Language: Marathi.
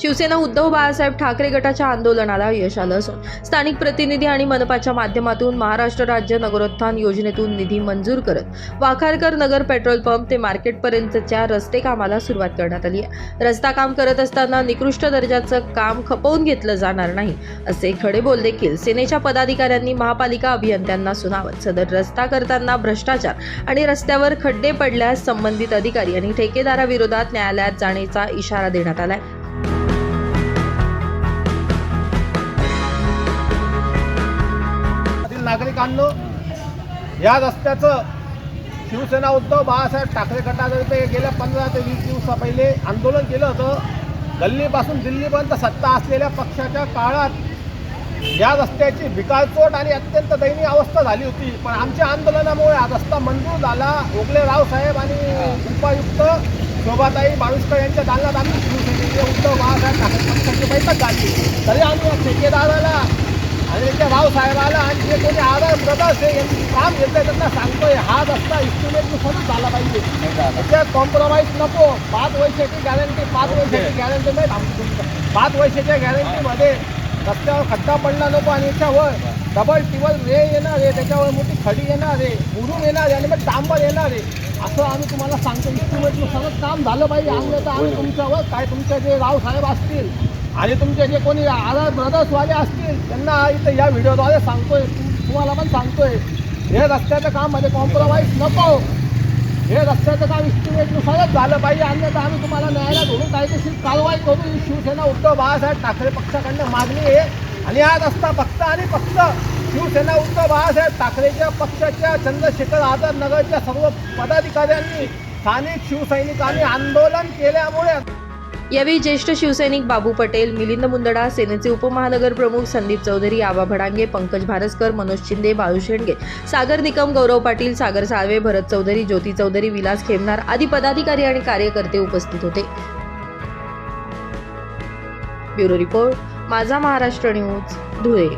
शिवसेना उद्धव बाळासाहेब ठाकरे गटाच्या आंदोलनाला यश आलं असून स्थानिक प्रतिनिधी आणि मनपाच्या माध्यमातून महाराष्ट्र राज्य नगरोत्थान योजनेतून निधी मंजूर करत वाखारकर नगर पेट्रोल पंप ते मार्केटपर्यंतच्या रस्ते कामाला सुरुवात करण्यात आली आहे. रस्ता काम करत असताना निकृष्ट दर्जाचं काम खपवून घेतलं जाणार नाही असे खडेबोल देखील सेनेच्या पदाधिकाऱ्यांनी महापालिका अभियंत्यांना सुनावत. सदर रस्ता करताना भ्रष्टाचार आणि रस्त्यावर खड्डे पडल्यास संबंधित अधिकारी आणि ठेकेदाराविरोधात न्यायालयात जाण्याचा इशारा देण्यात आलाय. नागरिकांनो या रस्त्याचं शिवसेना उद्धव बाळासाहेब ठाकरे गटातर्फे गेल्या पंधरा ते वीस दिवसा पहिले आंदोलन केलं होतं. गल्लीपासून दिल्लीपर्यंत सत्ता असलेल्या पक्षाच्या काळात या रस्त्याची भिकारचोट आणि अत्यंत दयनीय अवस्था झाली होती. पण आमच्या आंदोलनामुळे हा रस्ता मंजूर झाला. ओगले रावसाहेब आणि उपायुक्त शोभाताई बाविस्कर यांच्या दालनात आम्ही शिवसेनेचे उद्धव बाळासाहेब ठाकरे पक्षाची बैठक झाली. तरी आम्ही या ठेकेदाराला आणि त्यांच्या रावसाहेबाला आणि जे कोणी आधार ब्रदर्स आहे यांनी काम घेतलंय त्यांना सांगतोय हा रस्ता इस्टिमेटनुसारच झाला पाहिजे. त्याच्यात कॉम्प्रोमाइज नको. पाच वर्षाची गॅरंटी पाच वर्षाची गॅरंटी नाही तुमचं पाच वर्षाच्या गॅरंटीमध्ये रस्त्यावर खड्डा पडला नको आणि याच्यावर डबल टिबल रे येणार आहे त्याच्यावर मोठी खडी येणार आहे मुरुम येणार आहे आणि मग डांबर येणार आहे. असं आम्ही तुम्हाला सांगतो. इस्टिमेटनुसारच काम झालं पाहिजे. आम्ही तर आम्ही तुमच्यावर काय तुमचे जे रावसाहेब असतील आणि तुमचे जे कोणी आधार ब्रदर्सवाले असतील त्यांना इथं या व्हिडिओद्वारे सांगतोय. तुम्हाला पण सांगतोय. हे रस्त्याचं काम म्हणजे कॉम्प्रोमाइज नको. हे रस्त्याचं काम इस्टिमेटनुसारच झालं पाहिजे. अन्यथा आम्ही तुम्हाला न्यायालयात धरून कायदेशीर कारवाई करू. ही शिवसेना उद्धव बाळासाहेब ठाकरे पक्षाकडनं मागणी आहे. आणि हा रस्ता फक्त आणि फक्त शिवसेना उद्धव बाळासाहेब ठाकरेच्या पक्षाच्या चंद्रशेखर आझाद नगरच्या सर्व पदाधिकाऱ्यांनी स्थानिक शिवसैनिकांनी आंदोलन केल्यामुळे यावेळी ज्येष्ठ शिवसैनिक बाबू पटेल मिलिंद मुंदडा सेनेचे उपमहानगर प्रमुख संदीप चौधरी आबा भडांगे पंकज भारसकर मनोज शिंदे बाळू शेंडगे सागर निकम गौरव पाटील सागर साळवे भरत चौधरी ज्योती चौधरी विलास खेमनार आदी पदाधिकारी आणि कार्यकर्ते उपस्थित होते. ब्युरो रिपोर्ट माझा महाराष्ट्र न्यूज धुळे.